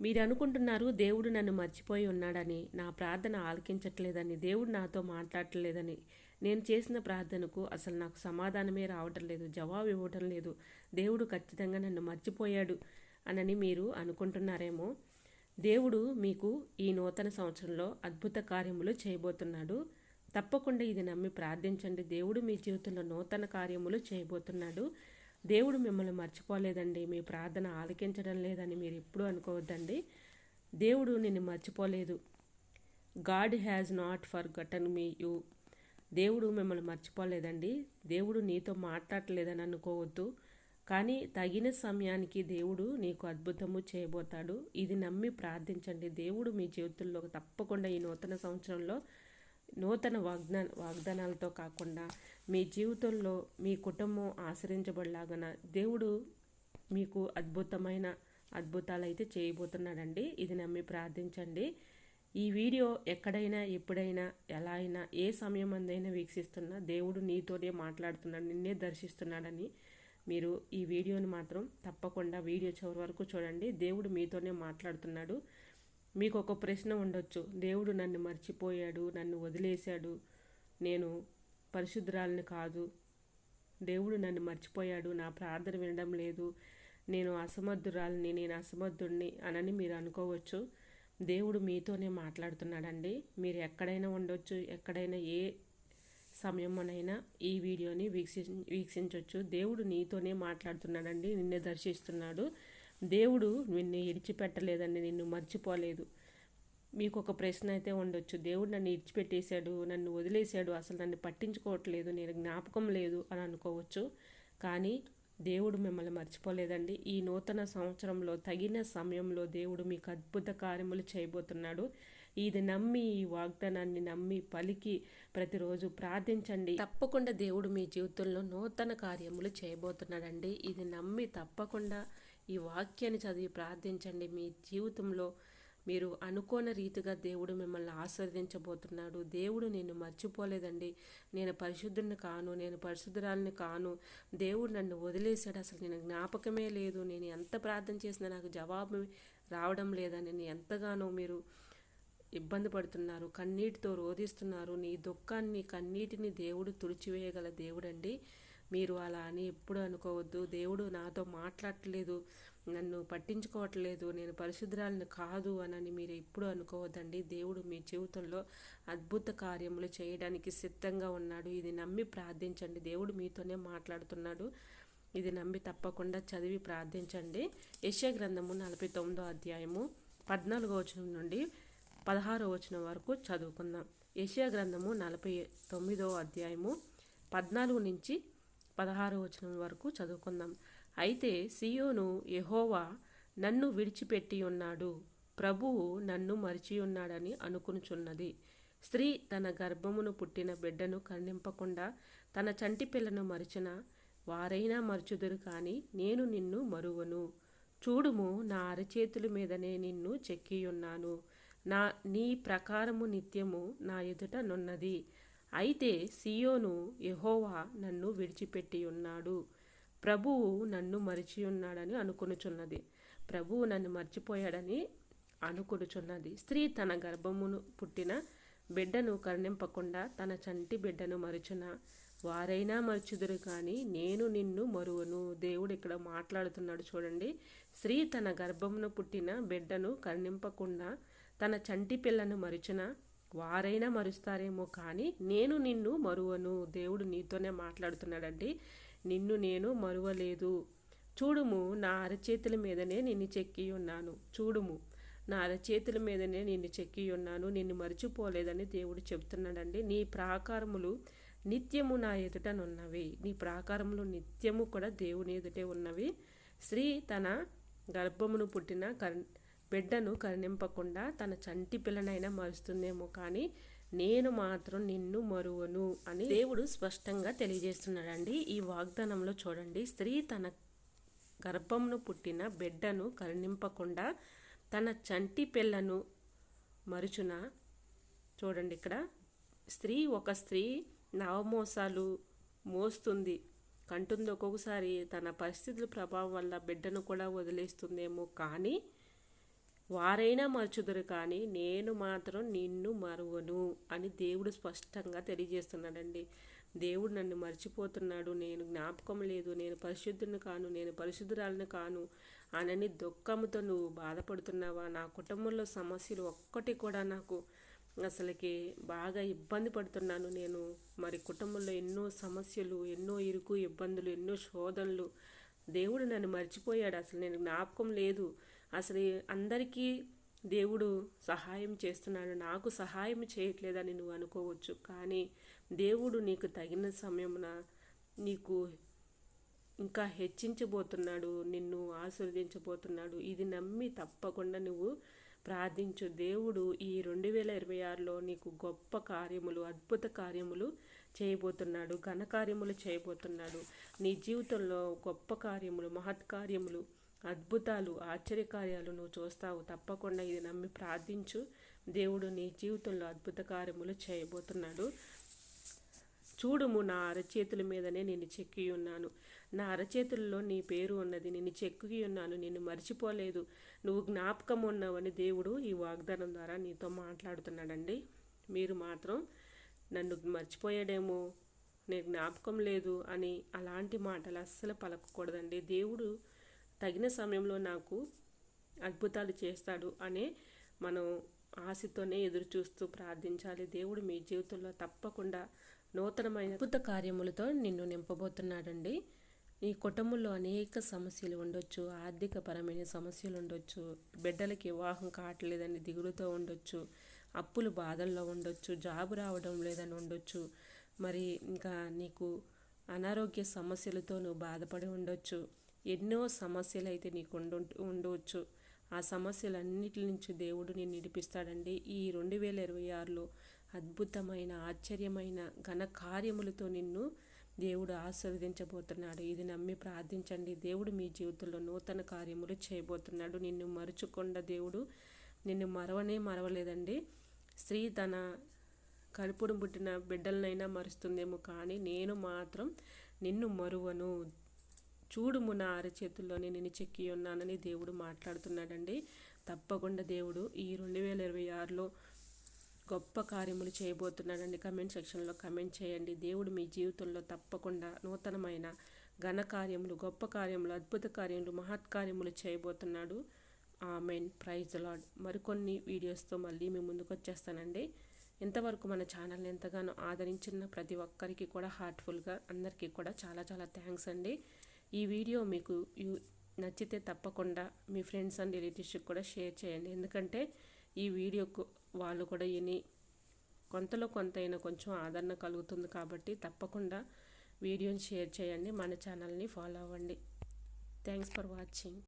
మీరు అనుకుంటున్నారు దేవుడు నన్ను మర్చిపోయి ఉన్నాడని నా ప్రార్థన ఆలకించట్లేదని దేవుడు నాతో మాట్లాడట్లేదని. నేను చేసిన ప్రార్థనకు అసలు నాకు సమాధానమే రావటం లేదు జవాబు ఇవ్వటం లేదు. దేవుడు ఖచ్చితంగా నన్ను మర్చిపోయాడు అనని మీరు అనుకుంటున్నారేమో. దేవుడు మీకు ఈ నూతన సంవత్సరంలో అద్భుత కార్యములు చేయబోతున్నాడు. తప్పకుండా ఇది నమ్మి ప్రార్థించండి. దేవుడు మీ జీవితంలో నూతన కార్యములు చేయబోతున్నాడు. దేవుడు మిమ్మల్ని మర్చిపోలేదండి. మీ ప్రార్థన ఆలకించడం లేదని మీరు ఎప్పుడూ అనుకోవద్దండి. దేవుడు నిన్ను మర్చిపోలేదు. God has not forgotten me you. దేవుడు మిమ్మల్ని మర్చిపోలేదండి. దేవుడు నీతో మాట్లాడలేదని అనుకోవద్దు. కానీ తగిన సమయానికి దేవుడు నీకు అద్భుతము చేయబోతాడు. ఇది నమ్మి ప్రార్థించండి. దేవుడు మీ జీవితంలో తప్పకుండా ఈ నూతన సంవత్సరంలో నూతన వాగ్దా వాగ్దానాలతో కాకుండా మీ జీవితంలో మీ కుటుంబం ఆశ్రయించబడలాగన దేవుడు మీకు అద్భుతమైన అద్భుతాలు అయితే చేయబోతున్నాడండి. ఇది నమ్మి ప్రార్థించండి. ఈ వీడియో ఎక్కడైనా ఎప్పుడైనా ఎలా అయినా ఏ సమయం అందైనా వీక్షిస్తున్నా దేవుడు నీతోనే మాట్లాడుతున్నాడు నిన్నే దర్శిస్తున్నాడని మీరు ఈ వీడియోని మాత్రం తప్పకుండా వీడియో చివరి వరకు చూడండి. దేవుడు మీతోనే మాట్లాడుతున్నాడు. మీకు ఒక ప్రశ్న ఉండొచ్చు. దేవుడు నన్ను మర్చిపోయాడు నన్ను వదిలేశాడు నేను పరిశుద్ధురాలని కాదు. దేవుడు నన్ను మర్చిపోయాడు నా ప్రార్థన వినడం లేదు. నేను అసమర్థురాలని నేను అసమర్థుడిని అనని మీరు అనుకోవచ్చు. దేవుడు మీతోనే మాట్లాడుతున్నాడండి. మీరు ఎక్కడైనా ఉండొచ్చు ఎక్కడైనా ఏ సమయంలోనైనా ఈ వీడియోని వీక్షి వీక్షించవచ్చు దేవుడు నీతోనే మాట్లాడుతున్నాడండి నిన్నే దర్శిస్తున్నాడు. దేవుడు నిన్ను విడిచిపెట్టలేదండి నిన్ను మర్చిపోలేదు. మీకు ఒక ప్రశ్న అయితే ఉండొచ్చు. దేవుడు నన్ను ఇడిచిపెట్టేశాడు నన్ను వదిలేశాడు అసలు నన్ను పట్టించుకోవట్లేదు నేను జ్ఞాపకం లేదు అని అనుకోవచ్చు. కానీ దేవుడు మిమ్మల్ని మర్చిపోలేదండి. ఈ నూతన సంవత్సరంలో తగిన సమయంలో దేవుడు మీకు అద్భుత కార్యములు చేయబోతున్నాడు. ఇది నమ్మి ఈ వాగ్దానాన్ని నమ్మి పలికి ప్రతిరోజు ప్రార్థించండి. తప్పకుండా దేవుడు మీ జీవితంలో నూతన కార్యములు చేయబోతున్నాడండి. ఇది నమ్మి తప్పకుండా ఈ వాక్యాన్ని చదివి ప్రార్థించండి. మీ జీవితంలో మీరు అనుకోని రీతిగా దేవుడు మిమ్మల్ని ఆస్వాదించబోతున్నాడు దేవుడు నేను మర్చిపోలేదండి. నేను పరిశుద్ధుని కాను నేను పరిశుద్ధురాలని కాను. దేవుడు నన్ను వదిలేశాడు. అసలు నేను జ్ఞాపకమే లేదు. నేను ఎంత ప్రార్థన చేసినా నాకు జవాబు రావడం లేదని నేను ఎంతగానో మీరు ఇబ్బంది పడుతున్నారు కన్నీటితో రోధిస్తున్నారు. నీ దుఃఖాన్ని కన్నీటిని దేవుడు తుడిచివేయగల దేవుడండి. మీరు అలా అని ఎప్పుడు అనుకోవద్దు. దేవుడు నాతో మాట్లాడట్లేదు. నన్ను పట్టించుకోవట్లేదు. నేను పరిశుద్ధురాలను కాదు అని మీరు ఎప్పుడు అనుకోవద్దండి. దేవుడు మీ జీవితంలో అద్భుత కార్యములు చేయడానికి సిద్ధంగా ఉన్నాడు. ఇది నమ్మి ప్రార్థించండి. దేవుడు మీతోనే మాట్లాడుతున్నాడు. ఇది నమ్మి తప్పకుండా చదివి ప్రార్థించండి. యశ్య గ్రంథము నలభై తొమ్మిదో అధ్యాయము పద్నాలుగో వచనం నుండి పదహారో వచనం వరకు చదువుకుందాం. యశ్యా గ్రంథము నలభై తొమ్మిదో అధ్యాయము పద్నాలుగు నుంచి పదహారు వచనం వరకు చదువుకుందాం. అయితే సియోను యహోవా నన్ను విడిచిపెట్టి ఉన్నాడు. ప్రభువు నన్ను మరిచి ఉన్నాడని అనుకునుచున్నది. స్త్రీ తన గర్భమును పుట్టిన బిడ్డను కర్ణింపకుండా తన చంటి పిల్లను మరిచిన వారైనా మరుచుదురు కానీ నేను నిన్ను మరువను. చూడుము నా అరచేతుల మీదనే నిన్ను చెక్కియున్నాను. నా నీ ప్రకారము నిత్యము నా ఎదుట నున్నది. అయితే సియోను యహోవా నన్ను విడిచిపెట్టి ఉన్నాడు ప్రభువు నన్ను మరిచి ఉన్నాడని అనుకొనుచున్నది. ప్రభువు నన్ను మర్చిపోయాడని అనుకొనుచున్నది. స్త్రీ తన గర్భమును పుట్టిన బిడ్డను కరుణింపకుండా తన చంటి బిడ్డను మరుచున వారైనా మరుచుదురు కానీ నేను నిన్ను మరువను. దేవుడు ఇక్కడ మాట్లాడుతున్నాడు చూడండి. స్త్రీ తన గర్భమును పుట్టిన బిడ్డను కరుణింపకుండా తన చంటి పిల్లను మరిచిన వారైనా మరుస్తారేమో కానీ నేను నిన్ను మరువను. దేవుడు నీతోనే మాట్లాడుతున్నాడండి. నిన్ను నేను మరువలేదు. చూడుము నా అరచేతుల మీదనే నిన్ను చెక్కి ఉన్నాను. చూడుము నా అరచేతుల మీదనే నిన్ను చెక్కి ఉన్నాను. నిన్ను మరచిపోలేదని దేవుడు చెప్తున్నాడండి. నీ ప్రాకారములు నిత్యము నా ఎదుటనున్నవి నీ ప్రాకారములు నిత్యము కూడా దేవుని ఎదుటే ఉన్నవి. స్త్రీ తన గర్భమును పుట్టిన కర్ బిడ్డను కరుణింపకుండా తన చంటి పిల్లనైనా మరుస్తుందేమో కానీ నేను మాత్రం నిన్ను మరువను అని దేవుడు స్పష్టంగా తెలియజేస్తున్నాడండి. ఈ వాగ్దానంలో చూడండి. స్త్రీ తన గర్భంను పుట్టిన బిడ్డను కరుణింపకుండా తన చంటి పిల్లను మరుచున? చూడండి ఇక్కడ. స్త్రీ ఒక స్త్రీ నవమోసాలు మోస్తుంది. కంటుంది ఒక్కొక్కసారి. తన పరిస్థితుల ప్రభావం వల్ల బిడ్డను కూడా వదిలేస్తుందేమో కానీ వారైనా మరచుదురు కానీ నేను మాత్రం నిన్ను మరువను అని దేవుడు స్పష్టంగా తెలియజేస్తున్నాడండి. దేవుడు నన్ను మర్చిపోతున్నాడు. నేను జ్ఞాపకం లేదు. నేను పరిశుద్ధుని కాను నేను పరిశుద్ధురాలను కాను అనని దుఃఖంతో నువ్వు బాధపడుతున్నావా? నా కుటుంబంలో సమస్యలు ఒక్కటి కూడా నాకు అసలుకి బాగా ఇబ్బంది పడుతున్నాను. నేను మరి కుటుంబంలో ఎన్నో సమస్యలు ఎన్నో ఇరుకు ఇబ్బందులు ఎన్నో శోధనలు దేవుడు నన్ను మర్చిపోయాడు. అసలు నేను జ్ఞాపకం లేదు. అసలు అందరికీ దేవుడు సహాయం చేస్తున్నాడు. నాకు సహాయం చేయట్లేదని నువ్వు అనుకోవచ్చు. కానీ దేవుడు నీకు తగిన సమయమున నీకు ఇంకా హెచ్చించబోతున్నాడు. నిన్ను ఆశీర్వదించబోతున్నాడు. ఇది నమ్మి తప్పకుండా నువ్వు ప్రార్థించు. దేవుడు ఈ రెండు వేల ఇరవై ఆరులో నీకు గొప్ప కార్యములు అద్భుత కార్యములు చేయబోతున్నాడు. ఘనకార్యములు చేయబోతున్నాడు. నీ జీవితంలో గొప్ప కార్యములు మహత్ కార్యములు అద్భుతాలు ఆశ్చర్యకార్యాలు నువ్వు చూస్తావు. తప్పకుండా ఇది నమ్మి ప్రార్థించు. దేవుడు నీ జీవితంలో అద్భుత కార్యములు చేయబోతున్నాడు. చూడుము నా అరచేతుల మీదనే నేను చెక్కి ఉన్నాను. నా అరచేతుల్లో నీ పేరు ఉన్నది. నేను చెక్కి ఉన్నాను. నిన్ను మర్చిపోలేదు. నువ్వు జ్ఞాపకం ఉన్నావని దేవుడు ఈ వాగ్దానం ద్వారా నీతో మాట్లాడుతున్నాడండి. మీరు మాత్రం నన్ను మర్చిపోయాడేమో నేను జ్ఞాపకం లేదు అని అలాంటి మాటలు అస్సలు పలకకూడదండి. దేవుడు తగిన సమయంలో నాకు అద్భుతాలు చేస్తాడు అనే మనం ఆశతోనే ఎదురు చూస్తూ ప్రార్థించాలి. దేవుడు మీ జీవితంలో తప్పకుండా నూతనమైన అద్భుత కార్యములతో నిన్ను నింపబోతున్నాడండి. ఈ కుటుంబంలో అనేక సమస్యలు ఉండొచ్చు ఆర్థిక పరమైన సమస్యలు ఉండొచ్చు బిడ్డలకి వివాహం కావట్లేదని దిగులుతో ఉండొచ్చు అప్పులు బాధల్లో ఉండొచ్చు జాబు రావడం లేదని ఉండొచ్చు మరి ఇంకా నీకు అనారోగ్య సమస్యలతో నువ్వు బాధపడి ఉండొచ్చు. ఎన్నో సమస్యలు అయితే నీకు ఉండు ఉండవచ్చు. ఆ సమస్యలన్నిటి నుంచి దేవుడు నేను నడిపిస్తాడండి. ఈ రెండు వేల ఇరవై ఆరులో అద్భుతమైన ఆశ్చర్యమైన ఘన కార్యములతో నిన్ను దేవుడు ఆశీర్వదించబోతున్నాడు. ఇది నమ్మి ప్రార్థించండి. దేవుడు మీ జీవితంలో నూతన కార్యములు చేయబోతున్నాడు. నిన్ను మరుచుకొండ దేవుడు నిన్ను మరవనే మరవలేదండి. స్త్రీ తన కడుపును పుట్టిన బిడ్డలనైనా మరుస్తుందేమో కానీ నేను మాత్రం నిన్ను మరువను. చూడుము నా అరచేతుల్లోనే నేను చెక్కి ఉన్నానని దేవుడు మాట్లాడుతున్నాడండి. తప్పకుండా దేవుడు ఈ రెండు వేల ఇరవై ఆరులో గొప్ప కార్యములు చేయబోతున్నాడండి. కమెంట్ సెక్షన్లో కమెంట్ చేయండి. దేవుడు మీ జీవితంలో తప్పకుండా నూతనమైన ఘన కార్యములు గొప్ప కార్యములు అద్భుత కార్యములు మహత్కార్యములు చేయబోతున్నాడు. మెయిన్ ప్రైజ్ లాడ్ మరికొన్ని వీడియోస్తో మళ్ళీ మీ ముందుకు వచ్చేస్తానండి. ఇంతవరకు మన ఛానల్ని ఎంతగానో ఆదరించిన ప్రతి ఒక్కరికి కూడా హార్ట్ఫుల్గా అందరికీ కూడా చాలా చాలా థ్యాంక్స్ అండి. ఈ వీడియో మీకు నచ్చితే తప్పకుండా మీ ఫ్రెండ్స్ అండ్ రిలేటివ్స్కి కూడా షేర్ చేయండి. ఎందుకంటే ఈ వీడియోకు వాళ్ళు కూడా విని కొంతలో కొంతైనా కొంచెం ఆదరణ కలుగుతుంది కాబట్టి తప్పకుండా వీడియోని షేర్ చేయండి. మన ఛానల్ని ఫాలో అవ్వండి. Thanks for watching.